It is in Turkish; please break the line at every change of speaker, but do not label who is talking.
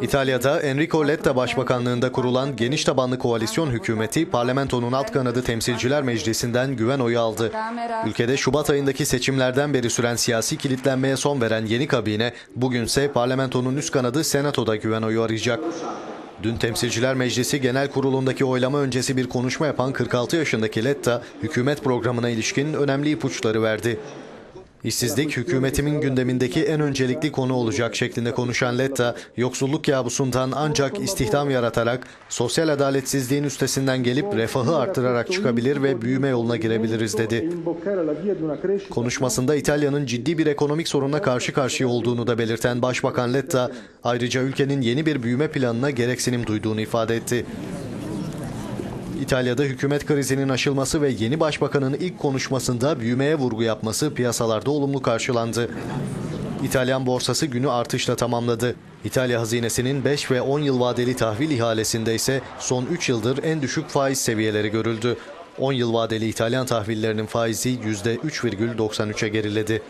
İtalya'da Enrico Letta başbakanlığında kurulan geniş tabanlı koalisyon hükümeti parlamentonun alt kanadı Temsilciler Meclisi'nden güven oyu aldı. Ülkede Şubat ayındaki seçimlerden beri süren siyasi kilitlenmeye son veren yeni kabine bugünse parlamentonun üst kanadı Senato'da güven oyu arayacak. Dün Temsilciler Meclisi Genel Kurulu'ndaki oylama öncesi bir konuşma yapan 46 yaşındaki Letta, hükümet programına ilişkin önemli ipuçları verdi. İşsizlik hükümetimin gündemindeki en öncelikli konu olacak şeklinde konuşan Letta, yoksulluk kabusundan ancak istihdam yaratarak, sosyal adaletsizliğin üstesinden gelip refahı arttırarak çıkabilir ve büyüme yoluna girebiliriz dedi. Konuşmasında İtalya'nın ciddi bir ekonomik sorunla karşı karşıya olduğunu da belirten Başbakan Letta, ayrıca ülkenin yeni bir büyüme planına gereksinim duyduğunu ifade etti. İtalya'da hükümet krizinin aşılması ve yeni başbakanın ilk konuşmasında büyümeye vurgu yapması piyasalarda olumlu karşılandı. İtalyan borsası günü artışla tamamladı. İtalya hazinesinin 5 ve 10 yıl vadeli tahvil ihalesinde ise son 3 yıldır en düşük faiz seviyeleri görüldü. 10 yıl vadeli İtalyan tahvillerinin faizi %3,93'e geriledi.